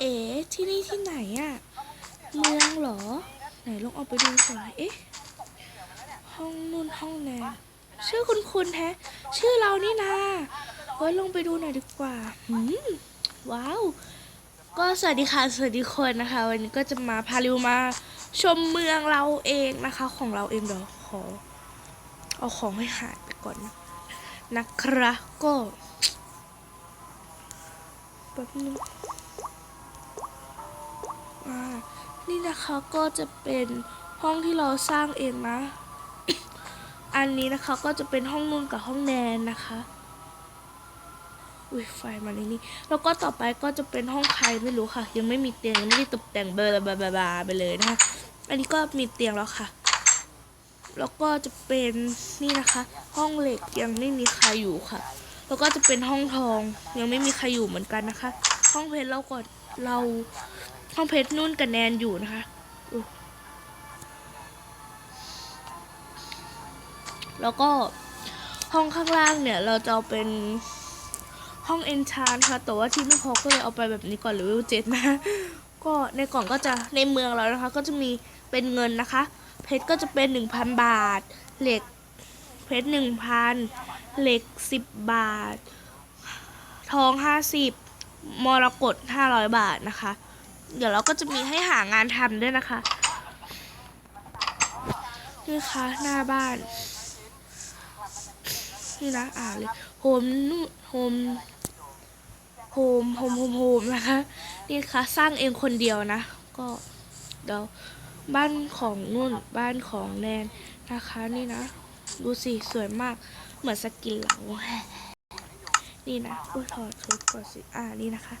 เอ๋ที่นี่ที่ไหนอะเมืองเหรอ ไหนลองเอาไปดูหน่อยเอ๊ะห้องนู่นห้องแนนชื่อคุณคุณแฮะ ชื่อเรานี่นาเฮ้ยลงไปดูหน่อยดีกว่าหืมว้าว ก็สวัสดีค่ะ สวัสดีคนนะคะ วันนี้ก็จะมาพาริวมาชมเมืองเราเองนะคะ ของเราเองเดี๋ยวขอ เอาของให้หายไปก่อนนะนะครับก็แป๊บนึง อ่านี่นะคะก็จะเป็นห้องที่เราสร้างเองนะ อันนี้นะคะก็จะเป็นห้องนุ่นกับห้องแนนนะคะอุ้ยไฟมาในนี้แล้วก็ต่อไปก็จะเป็นห้องใครไม่รู้ค่ะ ยังไม่มีเตียงยังไม่ได้ตกแต่งเบอร์บาบาบาไปเลยนะคะอันนี้ก็มีเตียงแล้วค่ะ แล้วก็จะเป็นนี่นะคะ ห้องเหล็กยังไม่มีใครอยู่ค่ะ แล้วก็จะเป็นห้องทองยังไม่มีใครอยู่เหมือนกันนะคะ ห้องเพชรเราก็เรา ห้องเพชรนุ่นกับแนนอยู่นะคะ แล้วก็ห้องข้างล่างเนี่ยเราจะเอาเป็นห้องเอนชานค่ะ แต่ว่าที่ไม่พอก็เลยเอาไปแบบนี้ก่อนหรือเจ็ดนะ ก็ในกล่องก็จะในเมืองเรานะคะ ก็จะมีเป็นเงินนะคะ เพชรก็จะเป็น 1,000 บาท เหล็กเพชร1,000เหล็ก10บบาท ทอง50มรกต500บาทนะคะ เดี๋ยวเราก็จะมีให้หางานทำด้วยนะคะ นี่ค่ะหน้าบ้าน นี่นะอ่านเลยโฮมนู่โฮมโฮมโฮมโฮมโฮมนะคะ นี่ค่ะสร้างเองคนเดียวนะ ก็เดี๋ยวบ้านของนุ่นบ้านของแนนนะคะนี่นะ ดูสิ สวยมากเหมือนสกินเรานี่นะอุ้ยถอดชุดก่อนสิ อ่านี่นะคะ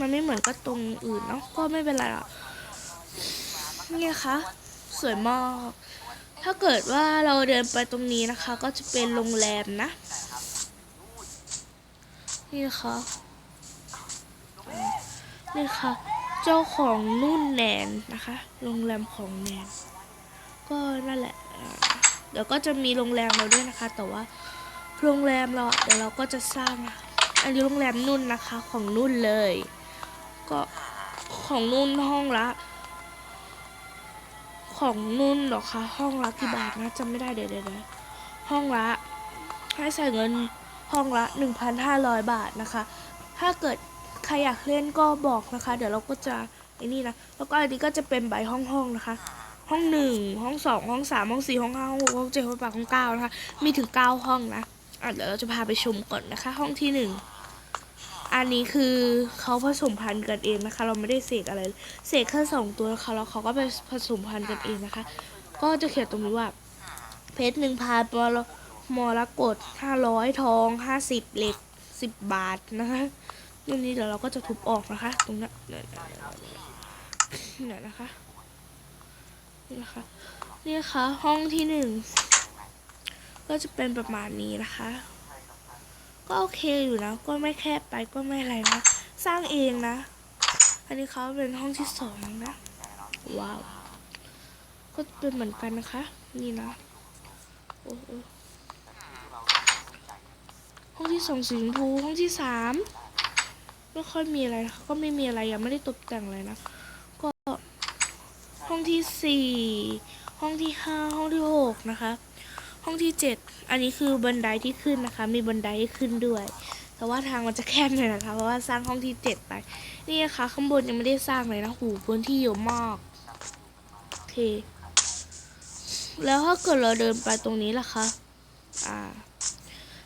มันไม่เหมือนก็ตรงอื่นเนาะก็ไม่เป็นไรหรอกนี่ค่ะสวยมาก ถ้าเกิดว่าเราเดินไปตรงนี้นะคะ ก็จะเป็นโรงแรมนะ นี่นะคะนี่ค่ะ เจ้าของนุ่นแนนนะคะ โรงแรมของแนน ก็นั่นแหละ เดี๋ยวก็จะมีโรงแรมเราด้วยนะคะ แต่ว่าโรงแรมเราเดี๋ยวเราก็จะสร้างอันนี้โรงแรมนุ่นนะคะของนุ่นเลย ก็ของนุ่นห้องละ ของนุ่นหรอคะห้องละกี่บาทนะจำไม่ได้เดี๋ยวเดี๋ยวห้องละ ให้ใส่เงินห้องละ 1,500 บาทนะคะ ถ้าเกิดใครอยากเล่นก็บอกนะคะ เดี๋ยวเราก็จะไอ้นี่นะแล้วก็อันนี้ก็จะเป็นใบห้องห้องๆนะคะ ห้องหนึ่งห้องสองห้องสามห้องสี่ห้องห้าห้องหกห้องเจ็ดห้องแปดห้องเก้านะคะ มีถึงเก้าห้องนะอะเดี๋ยวเราจะพาไปชมก่อนนะคะ ห้องที่หนึ่ง อันนี้คือเขาผสมพันธุ์กันเองนะคะ เราไม่ได้เสกอะไรเสกแค่สองตัวนะคะแล้วเขาก็ไปผสมพันธุ์กันเองนะคะ ก็จะเขียนตรงนี้ว่า เพชรหนึ่งพันมรมรกตห้าร้อยทองห้าสิบเหล็กสิบบาทนะคะตรงนี้เดี๋ยวเราก็จะทุบออกนะคะ ตรงนั้นเนี่ยเนี่ยนะคะนี่นะคะนี่นะคะห้องที่หนึ่งก็จะเป็นประมาณนี้นะคะ ก็โอเคอยู่นะก็ไม่แคบไปก็ไม่อะไรนะ สร้างเองนะ อันนี้เขาเป็นห้องที่สองนะ ว้าว ก็เป็นเหมือนกันนะคะ นี่นะโอ้โหห้องที่สองสีชมพูห้องที่สามไม่ค่อยมีอะไรนะคะก็ไม่มีอะไรยังไม่ได้ตกแต่งเลยนะ ก็ห้องที่สี่ห้องที่ห้าห้องที่หกนะคะ ห้องที่เจ็ดอันนี้คือบันไดที่ขึ้นนะคะ มีบันไดให้ขึ้นด้วย แต่ว่าทางมันจะแคบหน่อยนะคะ เพราะว่าสร้างห้องที่เจ็ดไป นี่นะคะข้างบนยังไม่ได้สร้างเลยนะหูพื้นที่เยอะมากโอเค แล้วถ้าเกิดเราเดินไปตรงนี้ล่ะคะ อ่า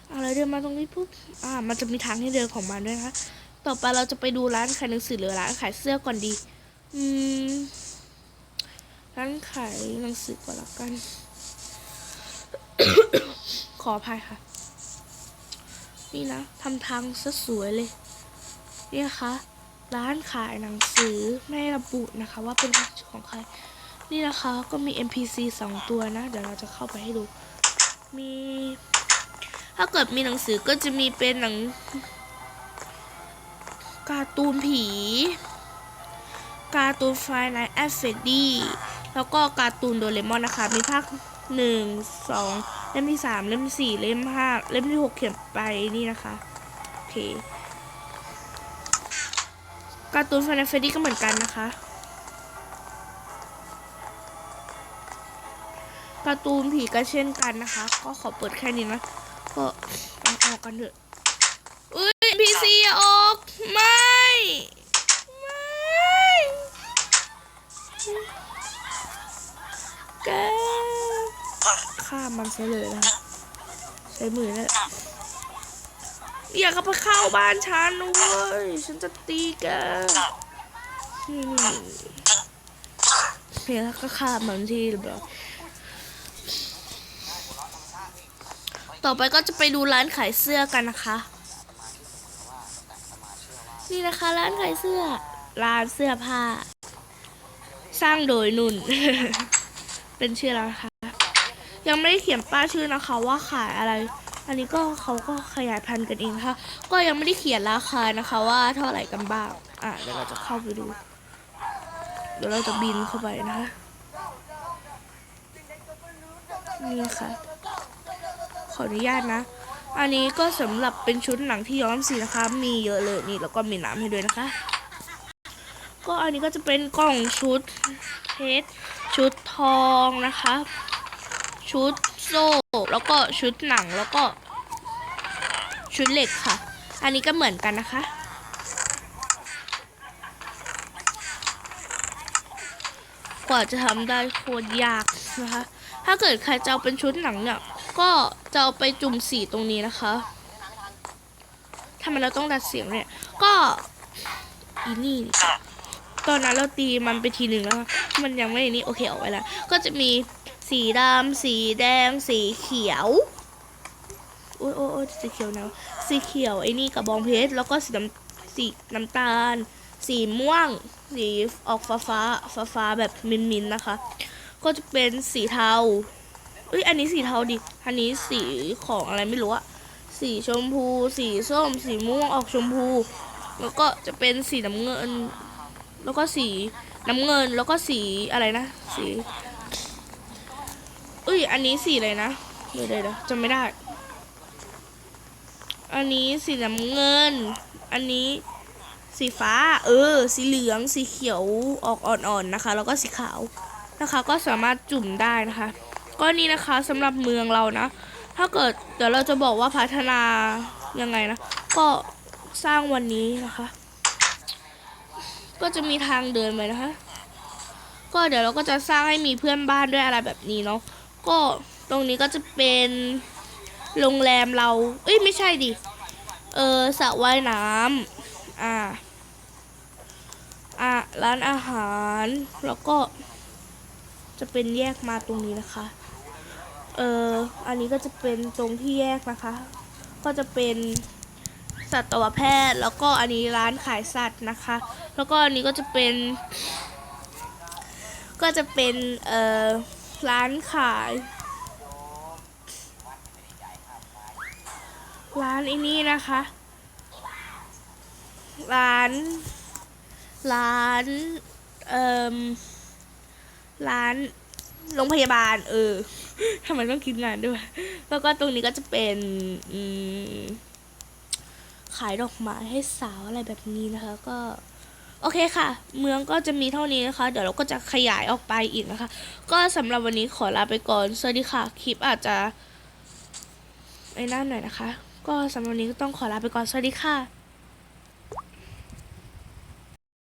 เอาเราเดินมาตรงนี้ปุ๊บ อ่า มันจะมีทางให้เดินของมันด้วยนะคะต่อไปเราจะไปดูร้านขายหนังสือหรือร้านขายเสื้อก่อนดี อืม ร้านขายหนังสือก่อนละกัน ขออภัยค่ะ นี่นะทำทางซะสวยเลยนี่นะคะ ร้านขายหนังสือไม่ระบุนะคะ ว่าเป็นของใคร นี่นะคะก็มี NPC สองตัวนะ เดี๋ยวเราจะเข้าไปให้ดู มี ถ้าเกิดมีหนังสือก็จะมีเป็นหนังการ์ตูนผีการ์ตูนไฟไนแอฟเฟดดี้แล้วก็การ์ตูนโดเรมอนนะคะ มีภาค หนึ่งสองเล่มที่สามเล่มที่สี่เล่มห้าเล่มที่หกเขียนไปนี่นะคะโอเคการ์ตูนฟนเฟดี้ก็เหมือนกันนะคะการ์ตูนผีก็เช่นกันนะคะ ก็ขอเปิดแค่นี้นะก็อออกกันเถอะอุ้ยพีซีออกไม่ไม่แก ฆ่ามันซะเลยนะคะใช้มือนั่นแหละอย่าเข้าไปเข้าบ้านฉันนะเว้ยฉันจะตีแกนี่เพียงก็ฆ่ามันที่เรียบร้อยต่อไปก็จะไปดูร้านขายเสื้อกันนะคะ นี่นะคะร้านขายเสื้อ ร้านเสื้อผ้า สร้างโดยนุ่น เป็นชื่อร้านค่ะ ยังไม่ได้เขียนป้ายชื่อนะคะ ว่าขายอะไร อันนี้ก็เขาก็ขยายพันธุ์กันเองนะคะก็ยังไม่ได้เขียนราคานะคะ ว่าเท่าไหร่กันบ้าง อะเดี๋ยวเราจะเข้าไปดู เดี๋ยวเราจะบินเข้าไปนะคะนี่ค่ะ ขออนุญาตนะ อันนี้ก็สำหรับเป็นชุดหนังที่ย้อมสีนะคะ มีเยอะเลยนี่แล้วก็มีน้ำให้ด้วยนะคะ ก็อันนี้ก็จะเป็นกล่องชุดเพชรชุดทองนะคะ ชุดโซ่ แล้วก็ชุดหนังแล้วก็ ชุดเหล็กค่ะ อันนี้ก็เหมือนกันนะคะ กว่าจะทำได้โคตรยากนะคะ ถ้าเกิดใครจะเอาเป็นชุดหนังเนี่ย ก็จะเอาไปจุ่มสีตรงนี้นะคะทำไมเราต้องดัดเสียงเนี่ย ก็อีนี่ตอนนั้นเราตีมันไปทีหนึ่งแล้ว มันยังไม่นี่โอเคออกไปแล้ว ก็จะมี สีดำสีแดง สีเขียวโอ้ยโอ้ยโอสีเขียวนะสีเขียวไอ้นี่กระบองเพชรแล้วก็สีน้ำสีน้ำตาล สีม่วง สีออกฟ้าฟ้าฟ้าฟ้าแบบมินมินๆนะคะ ก็จะเป็นสีเทาเอ้ยอันนี้สีเทาดิอันนี้สีของอะไรไม่รู้อะสีชมพู สีส้ม สีม่วงออกชมพู แล้วก็จะเป็นสีน้ำเงิน แล้วก็สีน้ำเงินแล้วก็สีอะไรนะ สี อ้ย อันนี้สีอะไรนะเดี๋ยวเดี๋ยวเดี๋ยวจำไม่ได้ อันนี้สีน้ำเงิน อันนี้สีฟ้า เออ สีเหลือง สีเขียวออกอ่อนๆนะคะ แล้วก็สีขาวนะคะ ก็สามารถจุ่มได้นะคะ ก็นี่นะคะสำหรับเมืองเรานะ ถ้าเกิดเดี๋ยวเราจะบอกว่าพัฒนายังไงนะ ก็สร้างวันนี้นะคะ ก็จะมีทางเดินไปนะคะ ก็เดี๋ยวเราก็จะสร้างให้มีเพื่อนบ้านด้วยอะไรแบบนี้เนาะ ก็ตรงนี้ก็จะเป็นโรงแรมเรา เอ้ยไม่ใช่ดิ เออสระว่ายน้ำอ่า อะร้านอาหาร แล้วก็ จะเป็นแยกมาตรงนี้นะคะ เอออันนี้ก็จะเป็นตรงที่แยกนะคะ ก็จะเป็นสัตวแพทย์ แล้วก็อันนี้ร้านขายสัตว์นะคะ แล้วก็อันนี้ก็จะเป็น ก็จะเป็น เอ่อ ร้านขาย ร้านอ้นี่นะคะ ร้าน ร้าน เอ่มร้านโรงพยาบาล เออทำไมต้องคิดงานด้วย แล้วก็ตรงนี้ก็จะเป็น อืมขายดอกไม้ให้สาวอะไรแบบนี้นะคะ ก็ โอเคค่ะ เมืองก็จะมีเท่านี้นะคะ เดี๋ยวเราก็จะขยายออกไปอีกนะคะ ก็สำหรับวันนี้ขอลาไปก่อน สวัสดีค่ะ คลิปอาจจะไอ้นั่นหน่อยนะคะ ก็สำหรับวันนี้ก็ต้องขอลาไปก่อน สวัสดีค่ะ